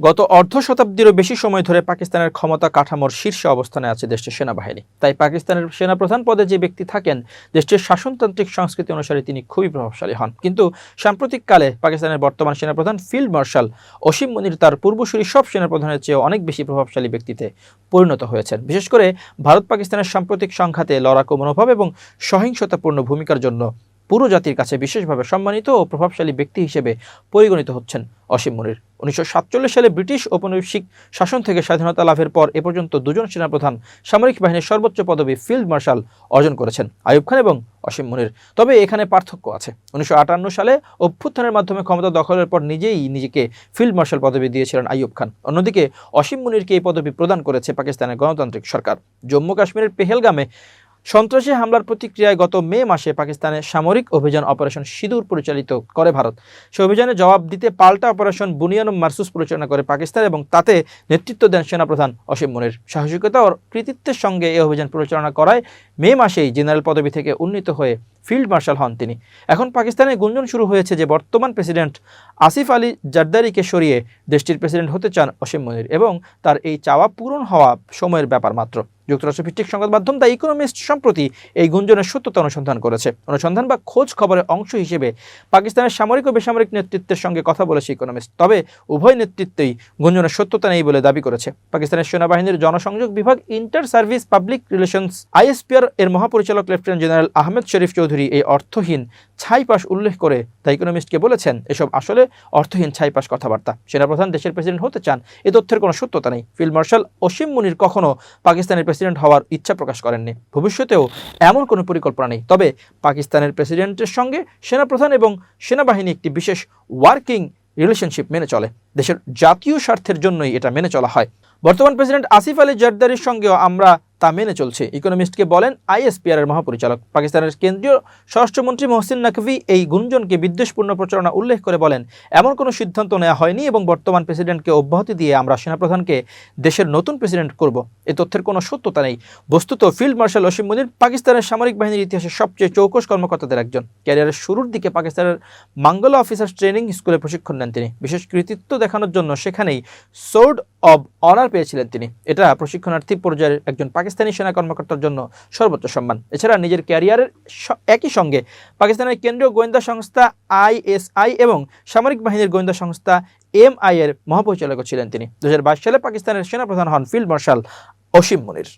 গত অর্ধ শতাব্দীরও বেশি সময় ধরে পাকিস্তানের ক্ষমতা কাঠামোর শীর্ষে অবস্থানে আছে দেশটির সেনাবাহিনী। তাই পাকিস্তানের সেনাপ্রধান পদে যে ব্যক্তি থাকেন, দেশটির শাসনতান্ত্রিক সংস্কৃতি অনুসারে তিনি খুবই প্রভাবশালী হন। কিন্তু সাম্প্রতিককালে পাকিস্তানের বর্তমান সেনাপ্রধান ফিল্ড মার্শাল অসীম মনির তার পূর্বসূরি সব সেনাপ্রধানের চেয়ে অনেক বেশি প্রভাবশালী ব্যক্তিতে পরিণত হয়েছেন। বিশেষ করে ভারত পাকিস্তানের সাম্প্রতিক সংঘাতে লড়াকু মনোভাব এবং সহিংসতাপূর্ণ ভূমিকার জন্য পুরো জাতির কাছে বিশেষভাবে সম্মানিত ও প্রভাবশালী ব্যক্তি হিসেবে পরিগণিত হচ্ছেন অসীম মনির। উনিশশো সাতচল্লিশ সালে ব্রিটিশ ঔপনিবেশিক শাসন থেকে স্বাধীনতা লাভের পর এ পর্যন্ত দুজন সেনাপ্রধান সামরিক বাহিনীর সর্বোচ্চ পদবি ফিল্ড মার্শাল অর্জন করেছেন, আইয়ুব খান এবং অসীম মনির। তবে এখানে পার্থক্য আছে। উনিশশো আটান্ন সালে অভ্যুত্থানের মাধ্যমে ক্ষমতা দখলের পর নিজেই নিজেকে ফিল্ড মার্শাল পদবি দিয়েছিলেন আইয়ুব খান। অন্যদিকে অসীম মনিরকে এই পদবি প্রদান করেছে পাকিস্তানের গণতান্ত্রিক সরকার। জম্মু কাশ্মীরের পেহেলগামে সন্ত্রাসী হামলার প্রতিক্রিয়ায় গত মে মাসে পাকিস্তানে সামরিক অভিযান অপারেশন সিঁদুর পরিচালিত করে ভারত। সে অভিযানে জবাব দিতে পাল্টা অপারেশন বুনিয়ান মার্সুস পরিচালনা করে পাকিস্তান এবং তাতে নেতৃত্ব দেন সেনাপ্রধান অসীম মনির। সাহসিকতা ও কৃতিত্বের সঙ্গে এই অভিযান পরিচালনা করায় মে মাসেই জেনারেল পদবী থেকে উন্নীত হয়ে ফিল্ড মার্শাল হন তিনি। এখন পাকিস্তানে গুঞ্জন শুরু হয়েছে যে বর্তমান প্রেসিডেন্ট আসিফ আলী জারদারিকে সরিয়ে দেশটির প্রেসিডেন্ট হতে চান অসীম মনির এবং তার এই চাওয়া পূরণ হওয়া সময়ের ব্যাপার মাত্র। যুক্তরাষ্ট্র যুক্তরাষ্ট্রভিত্তিক সংবাদ মাধ্যম দ্য ইকোনমিস্ট সম্প্রতি এই গুঞ্জনের সত্যতা অনুসন্ধান করেছে। অনুসন্ধান বা খোঁজ খবরের অংশ হিসেবে পাকিস্তানের সামরিক ও বেসামরিক নেতৃত্বের সঙ্গে কথা বলেছে ইকোনমিস্ট। তবে উভয় নেতৃত্বেই গুঞ্জনের সত্যতা নেই বলে দাবি করেছে। পাকিস্তানের সেনাবাহিনীর জনসংযোগ বিভাগ inter service public relations ISPR এর মহাপরিচালক লেফটেন্যান্ট জেনারেল আহমেদ শরীফ চৌধুরী এই অর্থহীন ছাইপাস উল্লেখ করে দ্য ইকোনমিস্টকে বলেছেন, এসব আসলে অর্থহীন ছাইপাস কথাবার্তা। সেনাপ্রধান, দেশের প্রেসিডেন্ট হতে চান, এ তথ্যের কোনো সত্যতা নেই। ফিল্ড মার্শাল অসীম মুনির কখনো পাকিস্তানের প্রেসিডেন্ট হওয়ার ইচ্ছা প্রকাশ করেননি। ভবিষ্যতেও এমন কোনো পরিকল্পনা নেই। তবে পাকিস্তানের প্রেসিডেন্টের সঙ্গে সেনাপ্রধান এবং সেনাবাহিনী একটি বিশেষ ওয়ার্কিং রিলেশনশিপ মেনে চলে। দেশের জাতীয় স্বার্থের জন্যই এটা মেনে চলা হয়। বর্তমান প্রেসিডেন্ট আসিফ আলী জারদারির সঙ্গেও আমরা তা মেনে চলছে। ইকোনমিস্টকে বলেন আইএসপিআর এর মহাপরিচালক। পাকিস্তানের কেন্দ্রীয় স্বরাষ্ট্রমন্ত্রী মহসিন নাকভি এই গুঞ্জনকে বিদ্বেষপূর্ণ প্রচারণা উল্লেখ করে বলেন, এমন কোনো সিদ্ধান্ত নেওয়া হয়নি এবং বর্তমান প্রেসিডেন্টকে অব্যাহতি দিয়ে আমরা সেনাপ্রধানকে দেশের নতুন প্রেসিডেন্ট করব। এ তথ্যের কোনো সত্যতা নেই। বস্তুত, ফিল্ড মার্শাল অসীম মুনির পাকিস্তানের সামরিক বাহিনীর ইতিহাসে সবচেয়ে চৌকস কর্মকর্তাদের একজন। ক্যারিয়ারের শুরুর দিকে পাকিস্তানের মাঙ্গলা অফিসার ট্রেনিং স্কুলে প্রশিক্ষণ নেন তিনি। বিশেষ কৃতিত্ব দেখানোর জন্য সেখানেই সোর্ড অব অনার পেয়েছিলেন তিনি। এটা প্রশিক্ষণার্থী পর্যায়ের একজন পাকিস্তানি সেনা কর্মকর্তার জন্য সর্বোচ্চ সম্মান। এছাড়া নিজের ক্যারিয়ারের একই সঙ্গে পাকিস্তানের কেন্দ্রীয় গোয়েন্দা সংস্থা আইএসআই এবং সামরিক বাহিনীর গোয়েন্দা সংস্থা এমআই এর মহাপরিচালকও ছিলেন তিনি। দু হাজার বাইশ সালে পাকিস্তানের সেনাপ্রধান হন ফিল্ড মার্শাল অসীম মুনির।